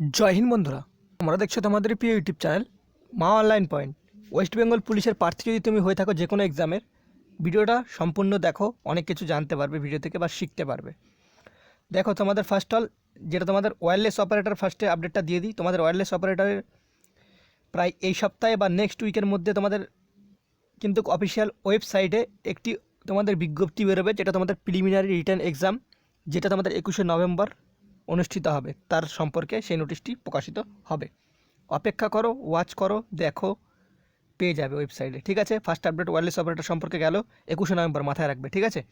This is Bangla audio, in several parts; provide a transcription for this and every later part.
জয় হিন্দ বন্ধুরা, তোমরা দেখছ তোমাদের প্রিয় YouTube channel Maa online point. West Bengal পুলিশের প্রার্থী যদি তুমি হয়ে থাকো যে কোনো এক্সামের, ভিডিওটা সম্পূর্ণ দেখো, অনেক কিছু জানতে পারবে, ভিডিও থেকে বা শিখতে পারবে। দেখো তোমাদের ফার্স্ট অল যেটা তোমাদের ওয়্যারলেস অপারেটর ফার্স্টে আপডেটটা দিয়ে দিই, তোমাদের ওয়্যারলেস অপারেটরের প্রায় এই সপ্তাহে বা নেক্সট উইকের মধ্যে তোমাদের কিন্তু অফিসিয়াল ওয়েবসাইটে একটি তোমাদের বিজ্ঞপ্তি বেরোবে, যেটা তোমাদের প্রিলিমিনারি রিটার্ন এক্সাম যেটা তোমাদের একুশে নভেম্বর অনুষ্ঠিত হবে। তার সম্পর্কে সেই নোটিশটি প্রকাশিত হবে। অপেক্ষা করো, ওয়াচ করো, দেখো, পেয়ে যাবে ওয়েবসাইটে। ঠিক আছে? ফার্স্ট আপডেট ওয়ারলেস অপারেটর সম্পর্কে গেল। একুশে নভেম্বর মাথায় রাখবে। ঠিক আছে?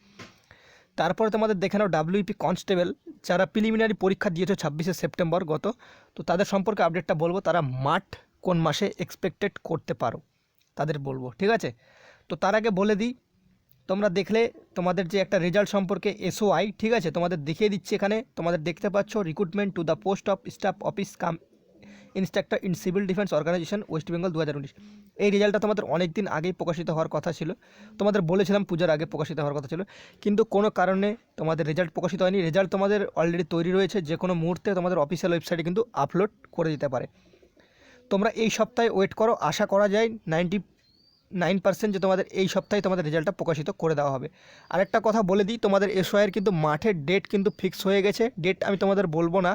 তারপরে তোমাদের দেখে নাও ডাব্লিউপি কনস্টেবল। যারা প্রিলিমিনারি পরীক্ষা দিয়েছে ছাব্বিশে সেপ্টেম্বর গত, তো তাদের সম্পর্কে আপডেটটা বলব, তারা মাঠ কোন মাসে এক্সপেক্টেড করতে পারো, তাদের বলব। ঠিক আছে? তো তার আগে বলে দিই তোমরা দেখলে তোমাদের যে একটা রেজাল্ট সম্পর্কে এসওআই ঠিক আছে? তোমাদের দেখিয়ে দিচ্ছি এখানে। তোমাদের দেখতে পাচ্ছ recruitment to the post of staff office cum instructor in civil defence organisation West Bengal দু হাজার উনিশ। এই রেজাল্টটা তোমাদের অনেক দিন আগেই প্রকাশিত হওয়ার কথা ছিল। তোমাদের বলেছিলাম পূজার আগে প্রকাশিত হওয়ার কথা ছিল। কিন্তু কোনো কারণে তোমাদের রেজাল্ট প্রকাশিত হয়নি। রেজাল্ট তোমাদের অলরেডি তৈরি রয়েছে। যে কোনো মুহূর্তে তোমাদের অফিসিয়াল ওয়েবসাইটে কিন্তু আপলোড করে দিতে পারে। তোমরা এই সপ্তাহে ওয়েট করো। আশা করা যায় নাইনটি নাইন পার্সেন্ট যে তোমাদের এই সপ্তাহে তোমাদের রেজাল্টটা প্রকাশিত করে দেওয়া হবে। আরেকটা কথা বলে দিই, তোমাদের এসওয়াইয়ের কিন্তু মাঠের ডেট কিন্তু ফিক্স হয়ে গেছে। ডেট আমি তোমাদের বলব না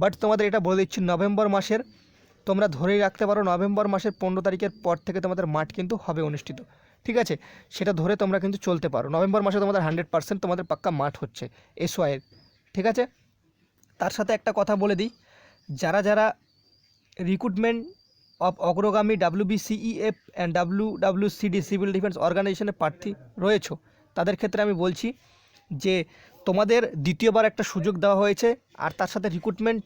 বাট তোমাদের এটা বলে দিচ্ছি, নভেম্বর মাসের, তোমরা ধরেই রাখতে পারো, নভেম্বর মাসের পনেরো তারিখের পর থেকে তোমাদের মাঠ কিন্তু হবে অনুষ্ঠিত। ঠিক আছে? সেটা ধরে তোমরা কিন্তু চলতে পারো। নভেম্বর মাসে তোমাদের হান্ড্রেড পার্সেন্ট তোমাদের পাক্কা মাঠ হচ্ছে এসওয়াইয়ের ঠিক আছে? তার সাথে একটা কথা বলে দিই, যারা যারা রিক্রুটমেন্ট অফ অগ্রগামী WBCEF and W WCD civil defence অর্গানাইজেশনের প্রার্থী রয়েছে। তাদের ক্ষেত্রে আমি বলছি যে, তোমাদের দ্বিতীয়বার একটা সুযোগ দেওয়া হয়েছে, আর তার সাথে রিক্রুটমেন্ট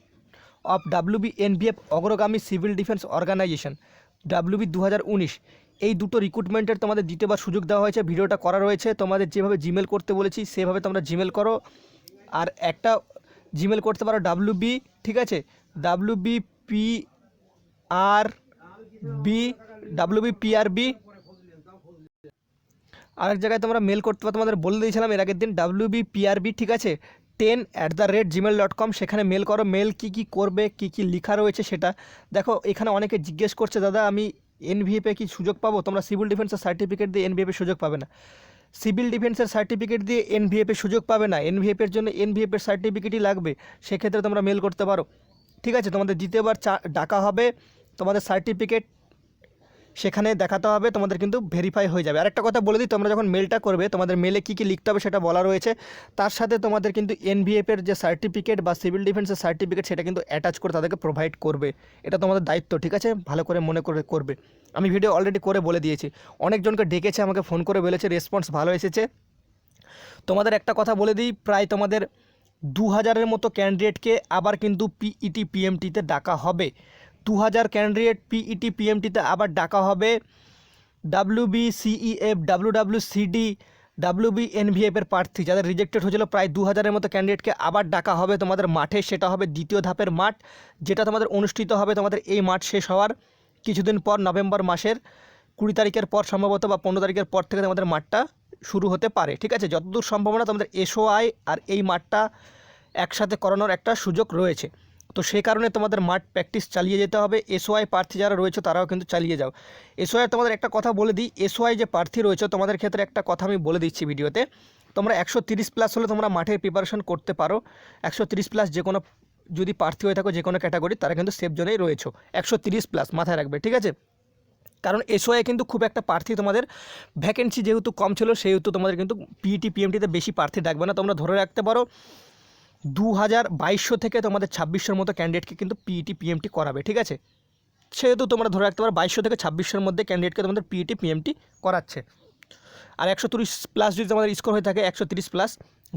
অফ ডাব্লিউবি এনভিএফ অগ্রগামী সিভিল ডিফেন্স অর্গানাইজেশন ডাব্লিউবি দু এই দুটো রিক্রুটমেন্টের তোমাদের দ্বিতীয়বার সুযোগ দেওয়া হয়েছে, ভিডিওটা করা রয়েছে। তোমাদের যেভাবে জিমেল করতে বলেছি, সেভাবে তোমরা জিমেল করো। আর একটা জিমেল করতে পারো ডাব্লিউবি ঠিক আছে? WB P R B WB PRB আরেক জায়গায় তোমরা মেল করতে পারো, তোমাদের বলে দিয়েছিলাম এর আগের দিন W B P R B ঠিক আছে? Ten at the rate gmail dot com সেখানে মেল করো মেল কী কী করবে, কী কী লেখা রয়েছে সেটা। দেখো, এখানে অনেকে জিজ্ঞেস করছে, দাদা, আমি এনভিএফে কি সুযোগ পাবো? তোমরা সিভিল ডিফেন্সের সার্টিফিকেট দিয়ে এনভিএফে সুযোগ পাবে না। সিভিল ডিফেন্সের সার্টিফিকেট দিয়ে এনভিএফে সুযোগ পাবে না। এনভিএফের জন্য এনভিএফের সার্টিফিকেটই লাগবে। সেক্ষেত্রে তোমরা মেল করতে পারো। ঠিক আছে? তোমাদের দ্বিতীয়বার চা ডাকা হবে। তোমাদের সার্টিফিকেট সেখানে দেখাতে হবে, তোমাদের কিন্তু ভেরিফাই হয়ে যাবে। আরেকটা কথা বলে দিই, তোমরা যখন মেলটা করবে, তোমাদের মেলে কী কী লিখতে হবে সেটা বলা রয়েছে। তার সাথে তোমাদের কিন্তু এনভিএফের যে সার্টিফিকেট বা সিভিল ডিফেন্সের সার্টিফিকেট সেটা কিন্তু অ্যাটাচ করে তাদেরকে প্রোভাইড করবে। এটা তোমাদের দায়িত্ব, ঠিক আছে? ভালো করে মনে করে করবে। আমি ভিডিও অলরেডি করে বলে দিয়েছি। অনেকজনকে ডেকেছে, আমাকে ফোন করে বলেছে রেসপন্স ভালো এসেছে। তোমাদের একটা কথা বলে দিই, প্রায় তোমাদের দু হাজারের মতো ক্যান্ডিডেটকে আবার কিন্তু E পিইটি পিএমটিতে ডাকা হবে। দু হাজার ক্যান্ডিডেট পিইটি পিএমটিতে আবার ডাকা হবে। WB CEF W W CD WB এনভিএফের প্রার্থী। যাদের রিজেক্টেড হয়েছিল প্রায় দু হাজারের মতো ক্যান্ডিডেটকে আবার ডাকা হবে তোমাদের মাঠে। সেটা হবে দ্বিতীয় ধাপের মাঠ, যেটা তোমাদের অনুষ্ঠিত হবে তোমাদের এই মাঠ শেষ হওয়ার কিছুদিন পর নভেম্বর মাসের কুড়ি তারিখের পর, সম্ভবত বা পনেরো তারিখের পর থেকে তোমাদের মাঠটা শুরু হতে পারে। ঠিক আছে? যতদূর সম্ভাবনা তোমাদের এসওআই আর এই মাঠটা একসাথে করানোর একটা সুযোগ রয়েছে। তো সেই কারণে তোমাদের মাঠ প্র্যাকটিস চালিয়ে যেতে হবে। এসওআই প্রার্থী যারা রয়েছে তারাও কিন্তু চালিয়ে যাও। এসওয়াই তোমাদের একটা কথা বলে দিই। এসওআই যে প্রার্থী রয়েছে, তোমাদের ক্ষেত্রে একটা কথা আমি বলে দিচ্ছি ভিডিওতে। তোমরা একশো প্লাস হলে তোমরা মাঠের প্রিপারেশন করতে পারো। একশো প্লাস যে কোনো যদি প্রার্থী হয়ে থাকো যে কোনো ক্যাটাগরি তারা কিন্তু সেফ জোনেই রয়েছে। একশো প্লাস মাথায় রাখবে, ঠিক আছে? কারণ এসওয়াই কিন্তু খুব একটা প্রার্থী তোমাদের ভ্যাকেন্সি যেহেতু কম ছিল, সেহেতু তোমাদের কিন্তু পিইটি পিএমটিতে বেশি প্রার্থী ডাকবে না। তোমরা ধরে রাখতে পারো। দু হাজার বাইশশো থেকে তোমাদের ছাব্বিশশোর মতো ক্যান্ডিডেটকে কিন্তু পিইটি পিএমটি করাবে, ঠিক আছে? সেহেতু তোমরা ধরে রাখতে পারো বাইশশো থেকে ছাব্বিশশোর মধ্যে ক্যান্ডিডেটকে তোমাদের পিইটি পিএমটি করাচ্ছে। আর একশো তিরিশ প্লাস যদি তোমাদের স্কোর হয়ে থাকে, একশো তিরিশ প্লাস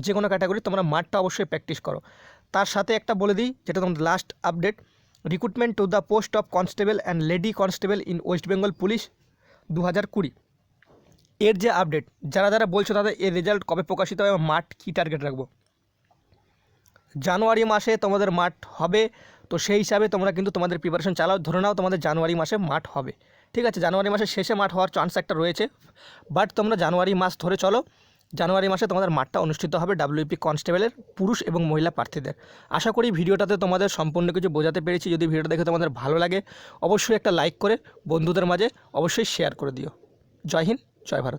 যে কোনো ক্যাটাগরি তোমরা মাঠটা অবশ্যই প্র্যাকটিস করো। তার সাথে একটা বলে দিই, যেটা তোমাদের last update recruitment to the post of constable and lady constable in West Bengal police দু হাজার কুড়ি। এর যে আপডেট যারা যারা বলছো তাদের এর রেজাল্ট কবে প্রকাশিত হবে মাঠ কী টার্গেট রাখব? জানুয়ারি মাসে তোমাদের মাঠ হবে। তো সেই হিসাবে তোমরা কিন্তু তোমাদের প্রিপারেশন চালাও। ধরে নাও তোমাদের জানুয়ারি মাসে মাঠ হবে। ঠিক আছে, জানুয়ারি মাসের শেষে মাঠ হওয়ার চান্স একটা রয়েছে। বাট তোমরা জানুয়ারি মাস ধরে চলো। জানুয়ারি মাসে তোমাদের মাঠটা অনুষ্ঠিত হবে ডাব্লিউপি কনস্টেবলের পুরুষ এবং মহিলা প্রার্থীদের। আশা করি ভিডিওটাতে তোমাদের সম্পূর্ণ কিছু বোঝাতে পেরেছি। যদি ভিডিওটা দেখে তোমাদের ভালো লাগে, অবশ্যই একটা লাইক করে বন্ধুদের মাঝে অবশ্যই শেয়ার করে দিও। জয় হিন্দ, জয় ভারত।